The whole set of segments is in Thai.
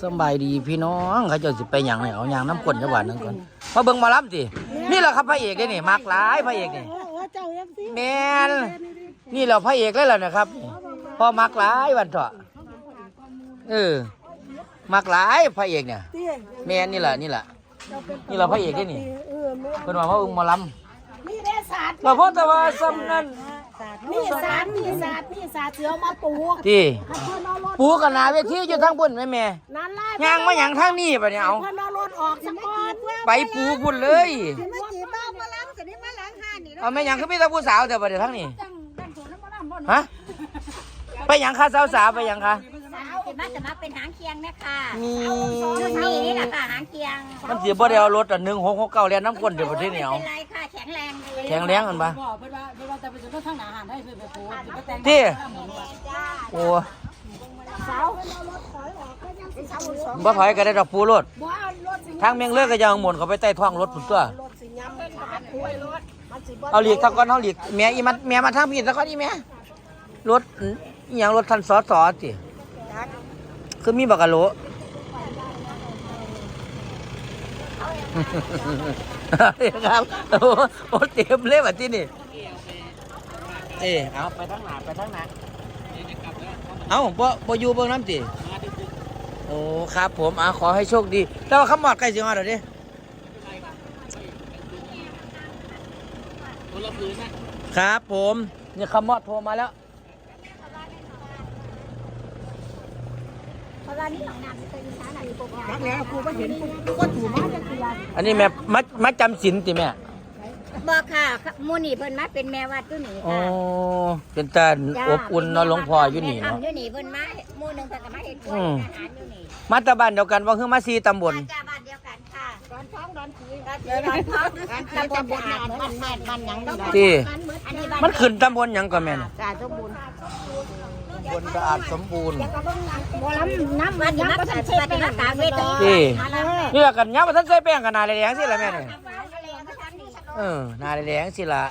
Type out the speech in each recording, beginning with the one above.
สำบายดีพี่น้องเขาเจะสิไปหยังเนี่ยเอาหยังน้ำข้นจังหวัดนึงก่อนมาเบิ่งหมาล้ำสินี่แหละครับพระเอกเด้นี่มักหลายพระเอกนี่เออเออเจ้าเอฟซีแมนนี่แหละพระเอกเลยล่ะนะครับพ่อมักหลายวันเถอะเออมักหลายพระเอกเนี่ยเตี้ยแมนนี่แหละนี่แหละเจ้าเป็นนี่เราพระเอกเด้นี่เออแม่เพิ่นว่าพระองค์หมาล้นี่ได้ศาสตร์ำเราพ่อแต่ว่าซ้ำนั้นนี่ศาสตร์นี่ศาสตร์นี่ศาสตร์เสือมาปลูกที่ ให้เพิ่นเอารถปูกันหนาเวทีอยู่ทั้งพุ่นแม่แม่นั่นล่ะย่างมาหยังทางนี้ปะเนี่ยเอาเพิ่นเอารถออกสักก่อนไปปูพุ่นเลยมาจีบบ้ามาล้ำสิได้มาล้างห้านี่เอาแม่หยังคือมีแต่ผู้สาวแต่ประเดี๋ยวทั้งนี้ฮะไปหยังคะสาวสาวๆไปหยังคะสาวมาจะมาเป็นหางเคียงเนี่ยค่ะมีนี่นี่แหละค่ะหางเคียงมันเสียบ่ได้เอารถอันหนึ่งหกหกเก้าเรียนน้ำก้นเดี๋ยวประเทศเหนียวไม่เป็นไรค่ะแข็งแรงดีแข็งแรงกันปะบอกเพิ่นว่าเพิ่นว่าแต่เป็นจะต้องทางหนาอาหารให้เพิ่นไปโพสต์ไปแต่งที่จ้าโอ้ สาวเพิ่นเอถอยออกก็ยังสิสาวสองบ่ถอยก็ได้ดอกปูรถบ่เอารถทางเมียงเลือกก็ยังหมุนเขาไปใต้ท้องรถพุ่นตัวเป็นขาเอาหลีกทักก่อนเอาหลีกเมียอีมันเมียมาทางพี่ทักก่อนอีเมียรถอย่างรถทันสอสอสิคือมีบักกะโลครับโอ้โหเต็มเลยแบบที่นี่เอ้เอาไปทางหนาไปทางหนา เอาบ่บ่อยู่เบิ่งน้ำติโอ้ครับผมอะขอให้โชคดีแต่ว่าขมอดใกล้สิมาแล้วเด้ครับผมนี่ขมอดโทรมาแล้วเพราะว่านี่ของน้ำเป็นช้าหน่อยปกรักแล้วกูก็เห็นกูก็ถูมาจะเกลียอันนี้แม่มัดมัดจำศีลติแม่ บอกค่ะมูนี่เพิ่นมาเป็นแม่วัดอยู่นี่โอ้ค่ะเป็นตาอบอุ่นเนาะหลวงพ่ออยู่นี่แม่เนาะทำอยู่นี่เพิ่นมาหมู่หนึงเพิ่นก็มาเฮ็ดกล้วยอืม อาหารอยู่นี่มาตาบ้านเดียวกันว่าคือมาซีตำบลมาจากบ้านเดียวกันค่ะร้อนท้องร้อนผีก็คือร้อนท้องตำบลบนนานมันแม่นมันหยังนี่ที่อันนี้บ้านมันขึ้นตำบลหยังก่อนแม่นจ้าสมบูรณ์บนสะอาดสมบูรณ์บ่ล้ำน้ำมันน้ำมันเช็ดไปแล้วกลางเวทีที่มาแล้วนี่ละกันย้ำว่าท่านใส่แป้งกันนาแดงสิละแม่เนี่ยทำมาแรงมาทำนี่ เออนาแดงสิละ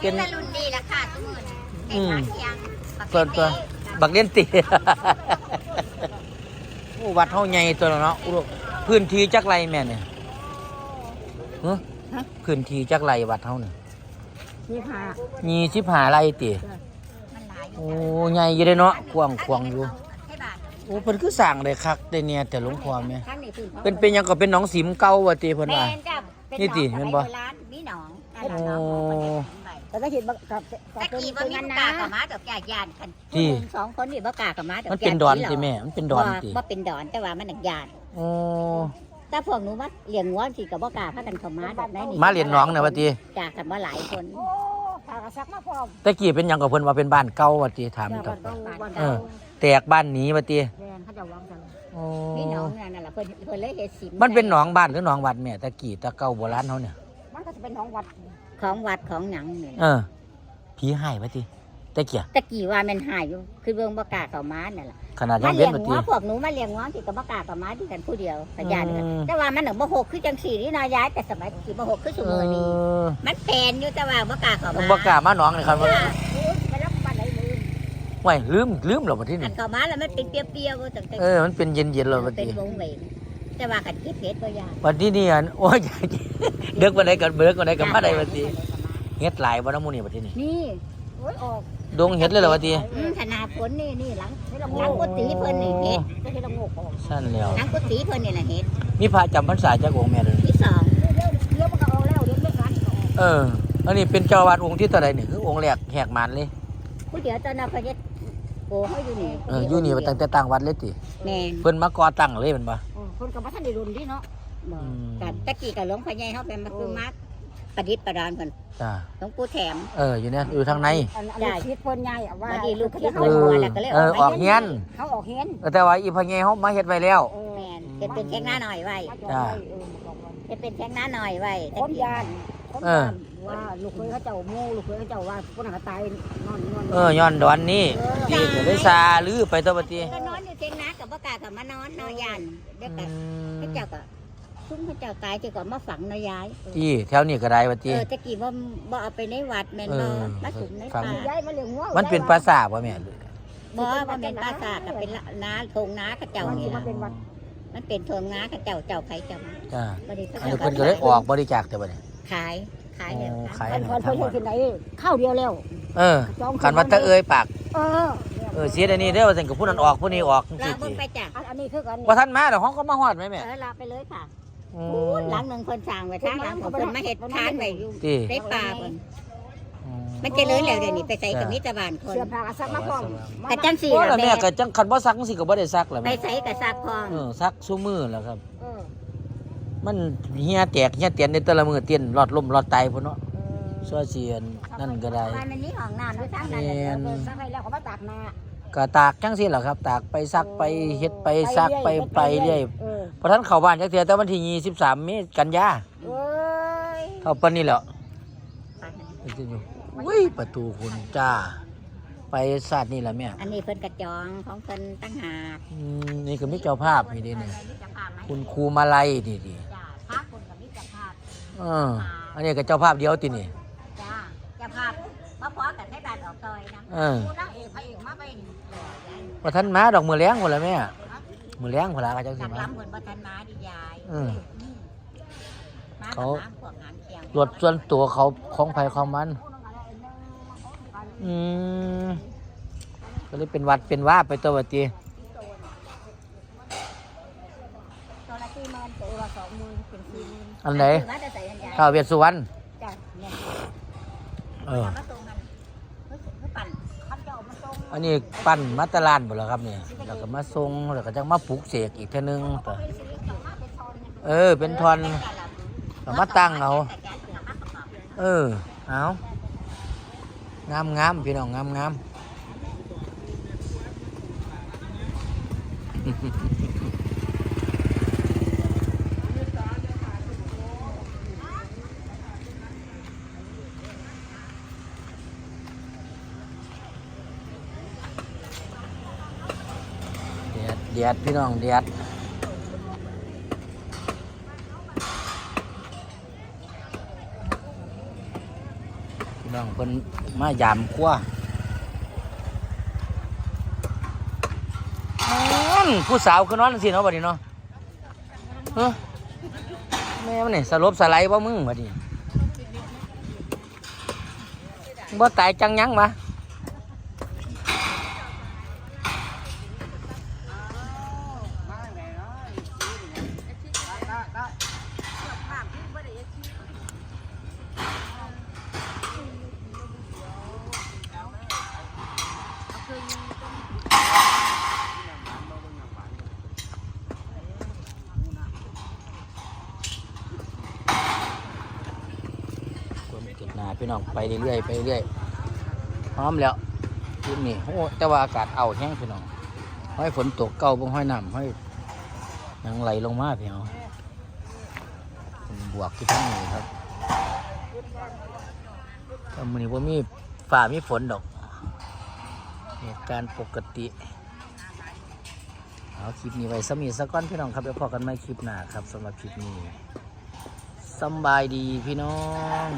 เป็เป็นน รุ่นดีละค่ะทุกคนอืมเด็กบ้านเคียงตัวตัวบักเล่นตี โอ้วัดเฮาใหญ่ตัวเนาะอุดมพื้นที่จักไรแม่เนี่ยฮะพื้นที่จักไรวัดเฮาเนี่ยนี่ค่ะมีสิบหาไรติมันหลายอยู่โอ้ใหญ่อยู่เด้เนาะกว้างขวางอยู่ให้บาทโอ้เพิ่นคือสร้างได้คักได้เนี่ยแต่หลวงพ่อแม่ข้างนี้คือเป็นเป็นหยังก็เป็นหนองสิมเก่าว่าติเพิ่นว่า แม่นจ้ะเป็นี่ติหองแม่นบ่สยโราณมีหนองโอ้แต่ถ้าเห็นบักกับตะกี้บ่มีบ่กล้ากับมาดอกยากยานกันที่ ผู้หนึ่งสองคนนี่บ่กล้ากับมาดอกมันเป็นดอนติแม่มันเป็นดอนติบ่เป็นดอนแต่ว่ามันหนักยานโอ้แต่พวกหนูมาเลี้ยงงัวสิก็บ่กล้าพากันเข้ามาดอกได้นี่มาเรียนหน้องเนี่ยว่าติจ้ากันบ่หลายคน โอ้พากระซักมาพร้อมตะกี้เป็นหยังก็เพิ่นว่าเป็นบ้านเก่าว่าติถามแต่ต่อวันต้องวันเอเก่าอแตกบ้านหนีว่าติแดงเขาจะวางกันโอ้มีหนองนั่นน่ะล่ะเพิ่นเพิ่นเลยเฮ็ดสิมันเป็นหนองบ้านหรือหนองวัดแม่ตะกี้ตะเก่าโบราณเฮาเนี่ย มันก็จะเป็นน้องวัดของวัดของหยังนี่เออผีหายว่าติตะเกียตะกี้ว่ามันหายอยู่คือเบิ่งบ่กล้าเข้ามานั่นล่ะ ขนาดยัมางเว้เลี้นยงว่างัติวพวกหนูมาเลี้ยงงัวสิก็บ่กล้าเข้ามาที่กันผู้เดียวพยานกันอืม แต่ว่ามันหนึ่งบ่หกคือจังสี่นี่นายย้ายแต่สมัยกี่บ่หกคือสเอมือนี้อมันแพนอยู่แต่ว่าบ่กล้าเข้ามาบ่กล้ามาหนองนี่ครับว่า ไปรับบ้านไหนมือ ไว้ลืมลืมแล้วว่าที่อันี่นเข้ามาแล้วมันเป็นเปรี้ยวๆตั้งแต่เออมันเป็นเย็นๆแล้วว่าเป็ตินวงเวงแต่ว่ากันคิดเฮ็ดบ่ยากวันที่นี่อันโอ้ยเด็กวันใดกันเบิกวันใดกันมาได้วันทีเฮ็ดหลายบ่น้ำมูนี่วันที่นี่นี่โอ้ยออกดงเฮ็ดเลยเหรอวันทีอืมขนาดฝนนี่นี่หลังให้เราหลังกุฏิเพิ่นนี่เฮ็ดจะให้เราโงกออกสั้นแล้วหลังกุฏิเพิ่นนี่ล่ะเฮ็ดมีพระจำพรรษาจากองค์แม่เลยที่สองเดี๋ยวเดี๋ยวมันก็ออกแล้วเดี๋ยวไม่กันก็ออกเอออันนี้เป็นเจ้าอาวาดองค์ที่เท่าใดนี่คือองค์แรกแหกมานเลยผู้เดียวตอนนั้นเพิ่นเฮ็ด โกเฮาอยู่นี่เอออยู่นี่มาตั้งแต่ต่างวัดเลยติแม่นเพิ่นมาก่อตั้งเลยแมันบ่ เออคนกับพระท่านได้รุนดิเนาะบ่อืมกันตะกี้ก็หลวงพ่อใหญ่เฮาเป็นมาคือมักประดิษฐ์ประดานเพิ่นจ้าหลวงปู่แถม เอออยู่เนี่ยอยู่ทางใน อันอันนี้คิดคนใหญ่อะว่าบัดนี้ลูกคิดเออเออออกเฮียนเขาออกเฮียนเออแต่ว่าอีพ่อใหญ่เฮามาเฮ็ดไว้แล้ว เออแม่นเฮ็ดเป็นแข้งหน้าหน่อยไว้จ้าเออบอกว่าเฮ็ดเป็นแข้งหน้าหน่อยไว้คนยาน คนเออยานว่าลูกเคยเขาเจ้าโม่ลูกเคยเขาเจ้าว่าคนหาตายนอนนอนเออย้อนดอนนี่นี่จะได้ซาลือไปตัวบัดนี้ก็นอนอยู่เทียงนากับบ่กล้ากับมานอนนอนยานเดี๋ยวอืกันมพระเจ้าก็ซุ่มพระเจ้าตายจะก็มาฝังนายายที่แถวนี้ก็ได้บัดเอนี้อตะกี้บ่บ่เอาไปในวัดแม่นบ่เออมาสุมในฝังป่าย้ายมาเลี้ยงวัวมันเป็นภาษาบ่แม่บ่ว่าเป็นปราสาทกับเป็นละนาทงนาเขาเจ้ามันนี่สิมาล่ะเป็นวัดมันเป็นทงนาเขาเจ้าเจ้าใครเจ้ามาจ้าบัดนี้เขาอันเจ้านี้เพิ่นก็เลยออกบริจาคแต่บัดนี้ ขาย ขายแล้วโอ้ขายอันนะเพิ่นทั้เพิ่งนหมดเฮ็ดที่ไหนข้าวเดียวแล้ว เออคันว่าแตะเอ้ยปาก เออ เออเสียดอันนี้เด้อว่าซั่นก็ผู้นั้นออกผู้นี้ออกจังลาซี่เบิ่ติงไปจ้ะอันอันนี้คือกันว่าท่านมาเดี๋ยวห้องก็มาฮอดไหมแม่เออลาไปเลยค่ะอืพูดมหลังหนึ่งคนสร้างไว้ทางหลังของเพิ่นมาเฮ็ดทานไว้อยู่ติในป่าเพิ่นอืมมันเจริญแล้วเดี๋ยวนี้ไปใส่กับมิตรบ้านคนเสื้อผ้าก็ซักมาพร้อมกะจังสี่โอ้ล่ะแล้วแม่แม่ก็จังคันบ่ซักจังซี่ก็บ่ได้ซักแล้วไปแม่ใส่กับซักพองเออซักซุมือแล้วครับเออ มันเฮียแตกเฮียเตียนในแต่ละมือเตียนรอดลมรอดไตพุ่นเนาะซัวเสียนนั่นก็ได้บ้านมันนี่ห้องน้ำด้วยทางนั้นแม่แหละนเออซักให้แล้วก็มาตากหน้าก็ตากจังซี่แหละครับ ตากไปซักไปเฮ็ดไปซักไปไปเรื่อยเออเพราะท่านเข้าบ้านจักเทื่อแต่วันที่23เมษกันยาเอ้ยเท่าปานนี้แหล้วอุ้ยประตูคุณจ้า ไปศาสตร์นี่แหละแม่อันนี้เพิ่นกระจองของเพิ่นตั้งหากอืมนี่ก็มีเจ้าภาพนี่เดินี่มิตรภาพไหม คุณครูมาลัยนี่ดิจ้าพักคนกับมิตรภาพเอออันนี้ก็เจ้าภาพเดียวตินี่ จ้าเจ้าภาพมาพอกันให้บ้านออกซอยนะเออ ผู้นางเอกพระเอกมาไปนี่ว่าท่านมาดอกมือแรงพุ่นละแม่มือแรงพุ่นละก็จังจาสิกมา ล้ำเพิ่นบ่ทันมาดิยายอืมมาเขา น้ำพวกงานเคียง รถส่วนตัวเขาของไผของมัน อืมก็เลยเป็นวัดเป็นว่าไปตัววัดตี ตัวละสี่หมื่นตัวละสอง หมื่นเป็นสี่หมื่นอันไหนมาแต่ใส่ยันยายข้าวเวียดสุวรรณจ้ะเนี่ยเออ มาตรงกันเพื่อปั่นคันเจ้ามาส่งอันนี้ปั้นมัตตลานหมดแล้วครับเนี่ยแล้วก็มาทรงแล้วก็จังมาปลูกเสกอีกเท่านึงแต่เออ เป็นทอนก็มาตั้งเอาเออ เอางามงามพี่น้องงามงาม เดียดเดียดพี่น้องเดียดพี่น้องเพิ่นมายามครัวนั่นผู้สาวคือนอนสิเนาะบัดนี้เนาะแม่มันนี่สลบสไลด์บ่มึงบัดนี้บ่ตายจังยังมา ความเกิดหนา พี่น้องไปเรื่อยๆไปเรื่อยพร้อมแล้วทีนี้โอ้แต่ว่าอากาศเอาแห้งพี่น้องห้อยฝนตกเก่าบ่ห้อยน้ำห้อยยังไหลลงมาพี่น้องบวกที่ทั้งนี้ครับแต่มือนี้ว่ามีฝ่ามีฝนดอกเหตุการณ์ปกติเอาคลิปนี้ไว้สมีสักก้อนพี่น้องครับเดี๋ยวพอกันไม่คลิปหน้าครับสำหรับคลิปนี้สบายดีพี่น้อง